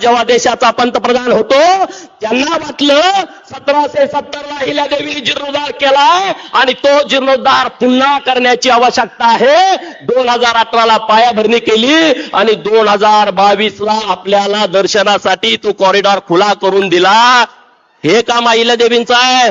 जेव्हा देशाचा पंतप्रधान होतो त्यांना वाटलं सतराशे सत्तर ला हिला देवी जीर्णोद्धार केलाय आणि तो जीर्णोद्धार पुन्हा करण्याची आवश्यकता आहे. दोन हजार अठरा ला पायाभरणी केली आणि दोन हजार बावीस ला आपल्याला दर्शनासाठी तो कॉरिडॉर खुला करून दिला. हे काम अहिल्यादेवींचं आहे.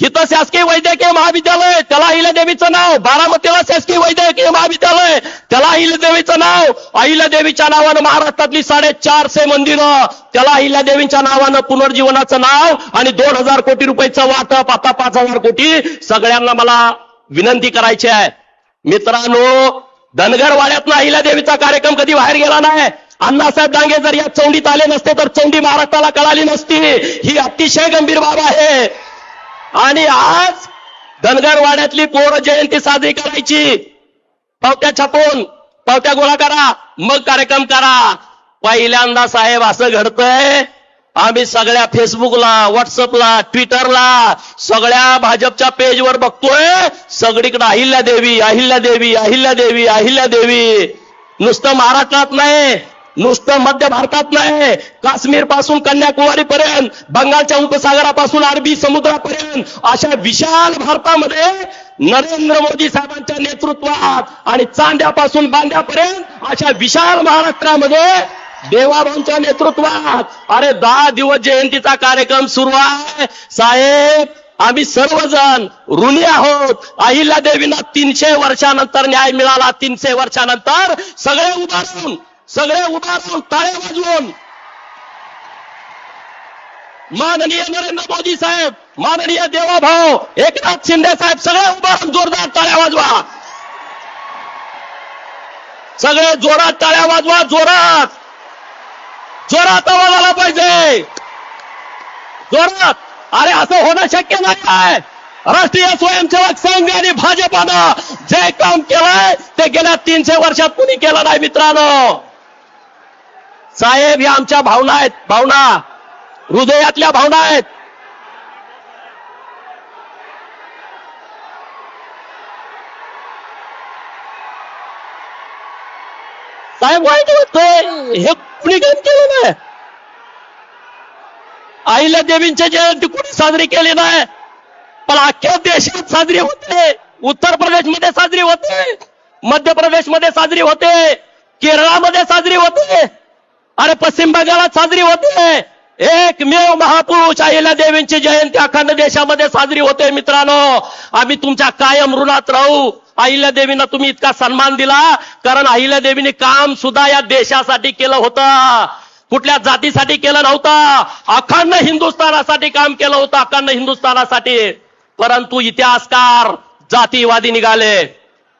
इथं शासकीय वैद्यकीय महाविद्यालय त्याला अहिल्यादेवीचं नाव. बारामतीला शासकीय वैद्यकीय महाविद्यालय त्याला अहिल्यादेवीचं नाव. अहिल्यादेवीच्या नावानं महाराष्ट्रातली साडेचारशे मंदिरं त्याला अहिल्यादेवींच्या नावानं पुनर्जीवनाचं नाव आणि दोन हजार कोटी रुपयाचं वाटप आता पाच हजार कोटी. सगळ्यांना मला विनंती करायची आहे. मित्रांनो धनगरवाड्यातनं अहिल्यादेवीचा कार्यक्रम कधी बाहेर गेला नाही? अण्णासाहेब डांगे जर या चौंडीत आले नसते तर चौंडी महाराष्ट्राला कळाली नसती. ही अतिशय गंभीर बाब आहे. आणि आज धनगरवाड्यातली पोर जयंती साजरी करायची. पावत्या छापून पावत्या गोळा करा मग कार्यक्रम करा. पहिल्यांदा साहेब असं घडतंय आम्ही सगळ्या फेसबुकला व्हॉट्सअपला ट्विटरला सगळ्या भाजपच्या पेजवर बघतोय सगळीकडे अहिल्या देवी अहिल्या देवी अहिल्या देवी अहिल्या देवी नुसतं महाराष्ट्रात नाही नुसतं मध्य भारतात नाही. काश्मीरपासून कन्याकुमारी पर्यंत बंगालच्या उपसागरापासून अरबी समुद्रापर्यंत अशा विशाल भारतामध्ये नरेंद्र मोदी साहेबांच्या नेतृत्वात आणि चांद्यापासून बांद्यापर्यंत अशा विशाल महाराष्ट्रामध्ये देवाभाऊंच्या नेतृत्वात. अरे दहा दिवस जयंतीचा कार्यक्रम सुरू आहे. साहेब आम्ही सर्वजण ऋणी आहोत. अहिल्या देवींना तीनशे वर्षानंतर न्याय मिळाला. तीनशे वर्षानंतर सगळे उभारून सगळे उभारून टाळ्या वाजवून. माननीय नरेंद्र मोदी साहेब माननीय देवाभाऊ एकनाथ शिंदे साहेब सगळे उभारून जोरदार टाळ्या वाजवा. सगळे जोरात टाळ्या वाजवा जोरात. जोरात आवाज आला पाहिजे. जोरात. अरे असं होणं शक्य नाही काय राष्ट्रीय स्वयंसेवक संघ आणि भाजपानं जे काम केलंय ते गेल्या तीनशे वर्षात कुणी केलं नाही मित्रांनो. साहेब या आमच्या भावना आहेत. भावना. हृदयातल्या भावना आहेत. साहेब वाईट वाटतंय. हे कुणी काम केलं नाही? आईला देवींच्या जयंती कुणी साजरी केली नाही? पण अख्ख्या देशात साजरी होते. उत्तर प्रदेशमध्ये साजरी होते. मध्य प्रदेशमध्ये साजरी होते. केरळामध्ये साजरी होते. अरे पश्चिम बंगालात साजरी होते. एकमेव महापुरुष अहिल्या देवींची जयंती अखंड देशामध्ये साजरी होते मित्रांनो. आम्ही तुमच्या कायम ऋणात राहू. अहिल्या देवींना तुम्ही इतका सन्मान दिला कारण अहिल्या देवीने काम सुद्धा या देशासाठी केलं होतं. कुठल्या जातीसाठी केलं नव्हतं. अखंड हिंदुस्थानासाठी काम केलं होतं अखंड हिंदुस्थानासाठी. परंतु इतिहासकार जातीवादी निघाले.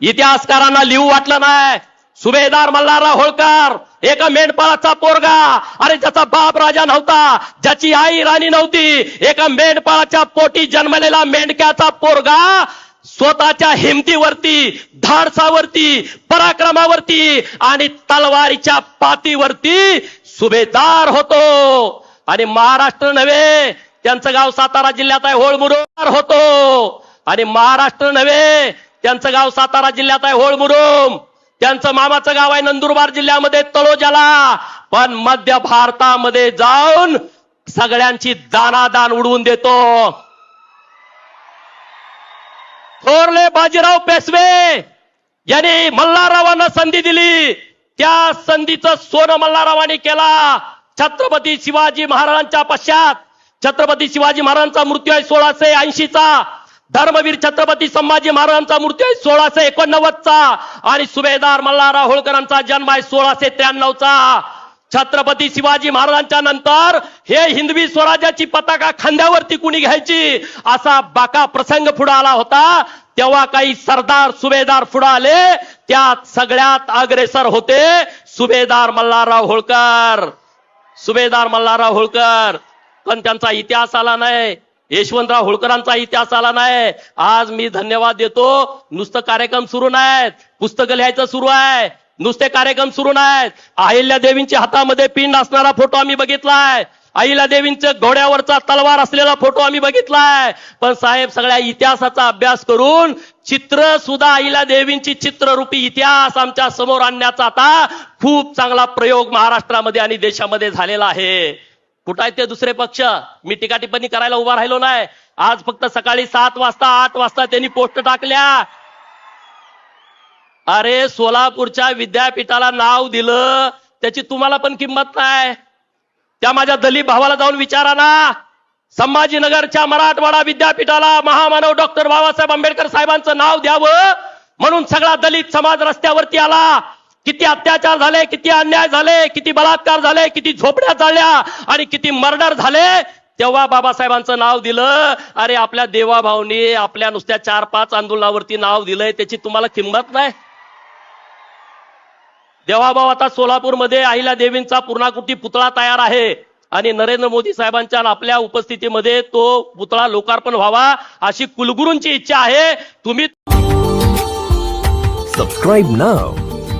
इतिहासकारांना लिहू वाटलं नाही. सुभेदार मल्हारराव होळकर एका मेंढपाळाचा पोरगा. अरे ज्याचा बाप राजा नव्हता ज्याची आई राणी नव्हती एका मेंढपाळाच्या पोटी जन्मलेला मेंढक्याचा पोरगा स्वतःच्या हिमतीवरती धाडसावरती पराक्रमावरती आणि तलवारीच्या पातीवरती सुभेदार होतो. आणि महाराष्ट्र नव्हे त्यांचं गाव सातारा जिल्ह्यात आहे होळमुरुम होतो. आणि महाराष्ट्र नव्हे त्यांचं गाव सातारा जिल्ह्यात आहे होळमुरुम. त्यांचं मामाचं गाव आहे नंदुरबार जिल्ह्यामध्ये तळोजाला. पण मध्य भारतामध्ये जाऊन सगळ्यांची दानादान उडवून देतो. थोरले बाजीराव पेशवे यांनी मल्हाररावांना संधी दिली. त्या संधीचं सोनं मल्हाररावांनी केला. छत्रपती शिवाजी महाराजांच्या पश्चात छत्रपती शिवाजी महाराजांचा मृत्यू आहे सोळाशे ऐंशीचा. धर्मवीर छत्रपती संभाजी महाराजांचा मृत्यू आहे सोळाशे एकोणनव्वदचा. आणि सुभेदार मल्हारराव होळकरांचा जन्म आहे सोळाशे त्र्याण्णवचा. छत्रपती शिवाजी महाराजांच्या नंतर हे हिंदवी स्वराज्याची पताका खांद्यावरती कुणी घ्यायची? असा बाका प्रसंग पुढे आला होता. तेव्हा काही सरदार सुभेदार पुढे आले. त्यात सगळ्यात अग्रेसर होते सुभेदार मल्हारराव होळकर. सुभेदार मल्हारराव होळकर. पण त्यांचा इतिहास आला नाही. यशवंतराव होळकरांचा इतिहास आला नाही. आज मी धन्यवाद देतो. नुसतं कार्यक्रम सुरू नाहीत. पुस्तकं लिहायचं सुरू आहे. नुसते कार्यक्रम सुरू नाहीत. अहिल्या देवींच्या हातामध्ये पिंड असणारा फोटो आम्ही बघितलाय. अहिल्या देवींच्या घोड्यावरचा तलवार असलेला फोटो आम्ही बघितलाय. पण साहेब सगळ्या इतिहासाचा अभ्यास करून चित्र सुद्धा अहिल्या देवींची चित्ररूपी इतिहास आमच्यासमोर आणण्याचा आता खूप चांगला प्रयोग महाराष्ट्रामध्ये आणि देशामध्ये झालेला आहे. कुठं आहेत ते दुसरे पक्ष? मी टीका टिप्पणी करायला उभा राहिलो नाही. आज फक्त सकाळी सात वाजता आठ वाजता त्यांनी पोस्ट टाकल्या. अरे सोलापूरच्या विद्यापीठाला नाव दिलं त्याची तुम्हाला पण किंमत नाही त्या माझ्या दलित भावाला जाऊन विचारा ना. संभाजीनगरच्या मराठवाडा विद्यापीठाला महामानव डॉक्टर बाबासाहेब आंबेडकर साहेबांचं नाव द्यावं म्हणून सगळा दलित समाज रस्त्यावरती आला. किती अत्याचार झाले किती अन्याय झाले किती बलात्कार झाले किती झोपड्या चालल्या आणि किती मर्डर झाले तेव्हा बाबासाहेबांचं नाव दिलं. अरे आपल्या देवाभाऊनी आपल्या नुसत्या चार पाच आंदोलनावरती नाव दिलंय त्याची तुम्हाला किंमत नाही. देवाभाऊ आता सोलापूरमध्ये अहिल्या देवींचा पूर्णाकृती पुतळा तयार आहे. आणि नरेंद्र मोदी साहेबांच्या आपल्या उपस्थितीमध्ये तो पुतळा लोकार्पण व्हावा अशी कुलगुरूंची इच्छा आहे. तुम्ही subscribe now